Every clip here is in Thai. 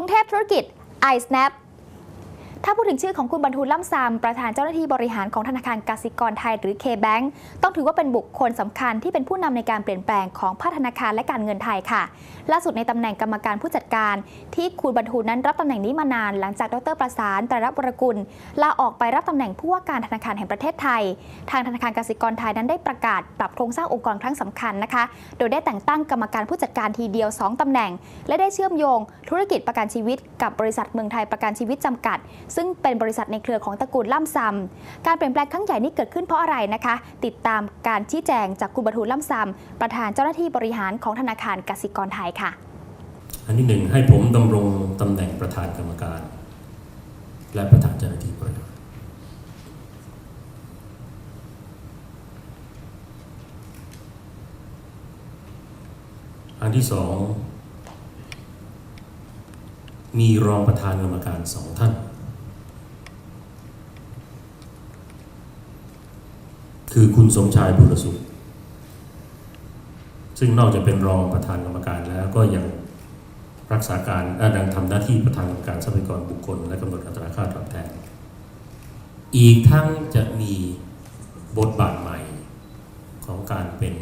รุงเทพธุรกิจ iSnap ถ้าพูดถึงชื่อของคุณบรรทุนล่ำซำประธานเจ้าหน้าที่บริหารของธนาคารกสิกรไทยหรือ K-Bank ต้องถือว่าเป็นบุคคลสำคัญที่เป็นผู้นำในการเปลี่ยนแปลงของภาคธนาคารและการเงินไทยค่ะ ล่าสุดในตำแหน่งกรรมการผู้จัดการ ที่คุณบรรทุนนั้นรับตำแหน่งนี้มานาน หลังจากดรประสานตรรับวรกุลลาออกไปรับตำแหน่งผู้ว่าการธนาคารแห่งประเทศไทย ทางธนาคารกสิกรไทยนั้นได้ประกาศปรับโครงสร้างองค์กรครั้งสำคัญนะคะ โดยได้แต่งตั้งกรรมการผู้จัดการทีเดียว 2ตำแหน่ง และได้เชื่อมโยง ธุรกิจประกันชีวิต กับบริษัทเมืองไทยประกันชีวิตจำกัดซึ่งเป็นบริษัทในเครือของตระกูลล่ำซำการเปลี่ยนแปลงครั้งใหญ่นี้เกิดขึ้นเพราะอะไรนะคะ ติดตามการชี้แจงจากคุณบรรทุล่ำซำประธานเจ้าหน้าที่บริหารของธนาคารกสิกรไทยค่ะ อันที่หนึ่งให้ผมดำรงตำแหน่งประธานกรรมการ และประธานเจ้าหน้าที่บริหารอันที่สองมีรองประธานกรรมการสองท่าน คือคุณสมชายบุรสุข ซึ่งนอกจากเป็นรองประธานกรรมการแล้วก็ยังรักษาการดังทำหน้าที่ประธานกรรมการทรัพยากรบุคคล และกำหนดอัตราค่าตอบแทน อีกทั้งจะมีบทบาทใหม่ของการเป็น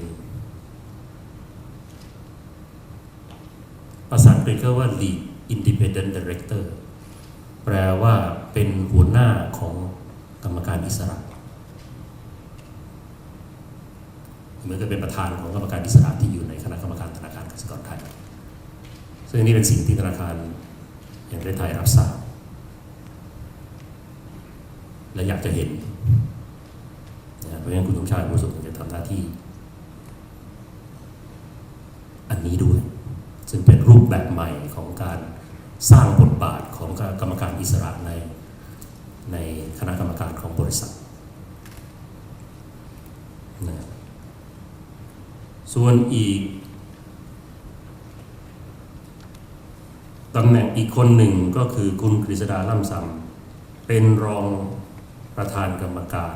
ภาษาอังกฤษเขาว่า lead independent director แปลว่าเป็นหัวหน้าของกรรมการอิสระ เหมือนกับเป็นประธานของกรรมการอิสระที่อยู่ในคณะกรรมการธนาคารกสิกรไทย ซึ่งนี่เป็นสิ่งที่ธนาคารแห่งประเทศไทยรับทราบและอยากจะเห็นนะเพราะฉะนั้นคุณสมชายผู้สุขจะทำหน้าที่ อันนี้ด้วย ซึ่งเป็นรูปแบบใหม่ของการสร้างบทบาทของกรรมการอิสระในในคณะกรรมการของบริษัทนะ ส่วนอีกตำแหน่งอีกคนหนึ่งก็คือคุณกฤษดาล่ำซำเป็นรองประธานกรรมการ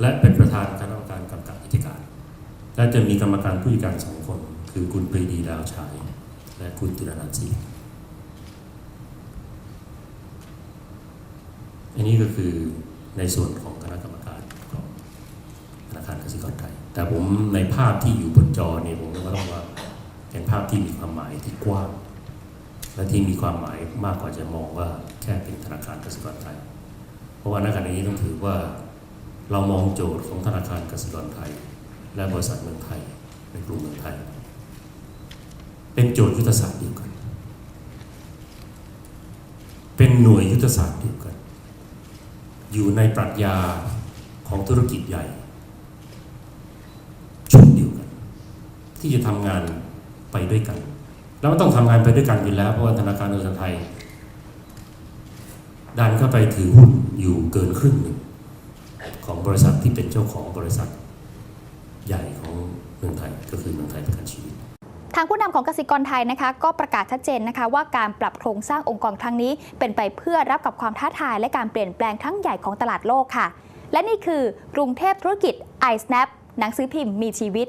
และเป็นประธานคณะกรรมการกำกับกิจการ และจะมีกรรมการผู้จัดการสองคน คือคุณปรีดีดาวฉาย และคุณติรนันท์ศรี อันนี้ก็คือในส่วนของคณะกรรมการของธนาคารกสิกรไทย แต่ผมในภาพที่อยู่บนจอเนี่ยผมก็ต้องว่าเป็นภาพที่มีความหมายที่กว้าง และที่มีความหมายมากกว่าจะมองว่าแค่เป็นธนาคารกสิกรไทย เพราะว่าณขณะนี้ต้องถือว่าเรามองโจทย์ของธนาคารกสิกรไทย และบริษัทเมืองไทยในกลุ่มเมืองไทย เป็นโจทย์ยุทธศาสตร์เดียวกัน เป็นหน่วยยุทธศาสตร์เดียวกัน อยู่ในปรัชญาของธุรกิจใหญ่ ชุดเดียวกัน ที่จะทำงานไปด้วยกัน แล้วมันต้องทำงานไปด้วยกันอยู่แล้ว เพราะว่าธนาคารกสิกรไทย ดันเข้าไปถือหุ้นอยู่เกินครึ่งหนึ่งของบริษัทที่เป็นเจ้าของบริษัทใหญ่างผู้นำของกสิกรไทยนะคะก็ประกาศชัดเจนนะคะว่าการปรับโครงสร้างองค์กรครั้งนี้ เป็นไปเพื่อรับกับความท้าทาย และการเปลี่ยนแปลงครั้งใหญ่ของตลาดโลกค่ะ และนี่คือกรุงเทพธุรกิจ iSnap หนังสือพิมพ์มีชีวิต